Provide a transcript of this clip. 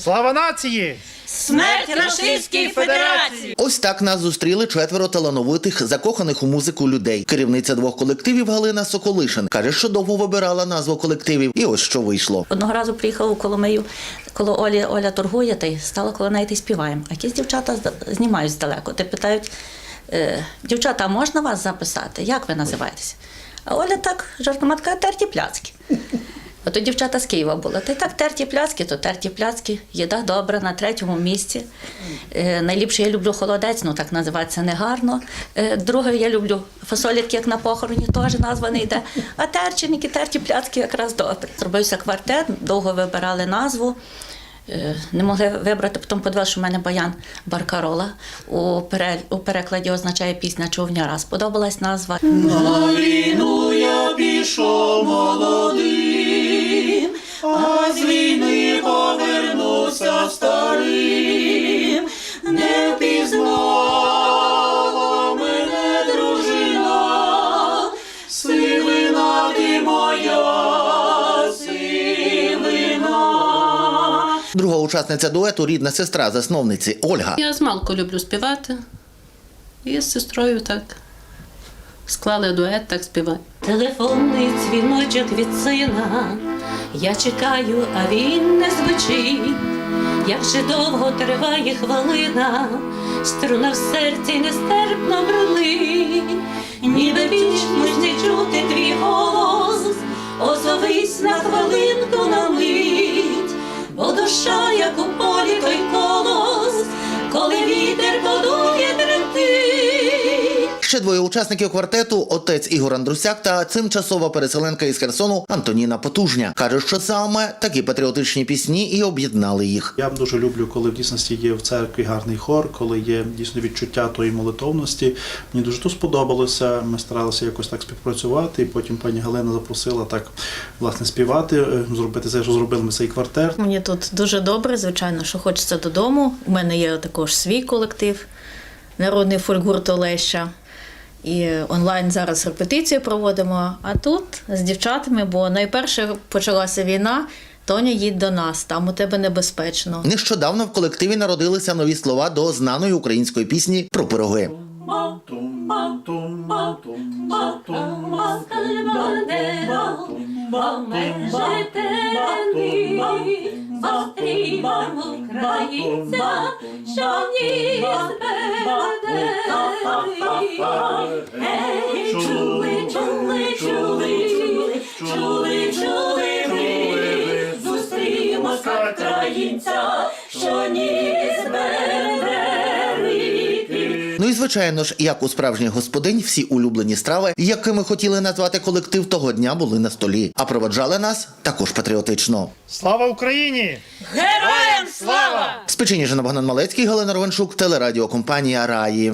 Слава нації! Смерть Російській Федерації! Ось так нас зустріли четверо талановитих, закоханих у музику людей. Керівниця двох колективів Галина Соколишин каже, що довго вибирала назву колективів, і ось що вийшло. Одного разу приїхала у Коломию, коло Олі Оля торгує, та й стала коло неї та й співаємо. А якісь дівчата знімають здалеку. Та питають, е, дівчата, а можна вас записати? Як ви називаєтеся? А Оля так жартома така терті пляцки. Ото дівчата з Києва були. Та й так терті пляцки, то терті пляцки. Їда добра на третьому місці. Е, найліпше я люблю холодець, ну так називається негарно. Е, друге, я люблю фасолітки, як на похороні, теж назва не йде. А терченики, терті пляцки якраз добре. Зробився квартет, довго вибирали назву. Е, Не могли вибрати, потім подивилися, що в мене баян Баркарола. У, пере, у перекладі означає пісня човняра. Сподобалась назва. На війну я пішов молодим, Друга учасниця дуету рідна сестра засновниці Ольга. Я з малку люблю співати. І з сестрою так склали дует, так співаємо. Телефонний дзвіночок від сина. Я чекаю, а він не звучить. Як же довго триває хвилина, струна в серці нестерпно брудить, ніби вічність не чути твій голос, Ще двоє учасників квартету отець Ігор Андрусяк та тимчасова переселенка із Херсону Антоніна Потужня. Каже, що саме такі патріотичні пісні і об'єднали їх. Я дуже люблю, коли в дійсності є в церкві гарний хор, коли є дійсно відчуття тої молитовності. Мені дуже то сподобалося. Ми старалися якось так співпрацювати. І потім пані Галина запросила так власне співати, е, зробити це, що зробили ми цей квартет. Мені тут дуже добре, звичайно, що хочеться додому. У мене є також свій колектив, народний фольгурт Олеща. І онлайн зараз репетиції проводимо. А тут з дівчатами, бо найперше почалася війна. Тоня, їдь до нас, там у тебе небезпечно. Нещодавно в колективі народилися нові слова до знаної української пісні про пироги. Українця, що ніс Ей, чули, чули, чули, чули, українця, що ніс Ну і звичайно ж, як у справжніх господинь, всі улюблені страви, якими хотіли назвати колектив того дня, були на столі, а проводжали нас також патріотично. Слава Україні! Героям слава! З Печеніжина Богдан Малецький, Галина Ровеншук, телерадіокомпанія Раї.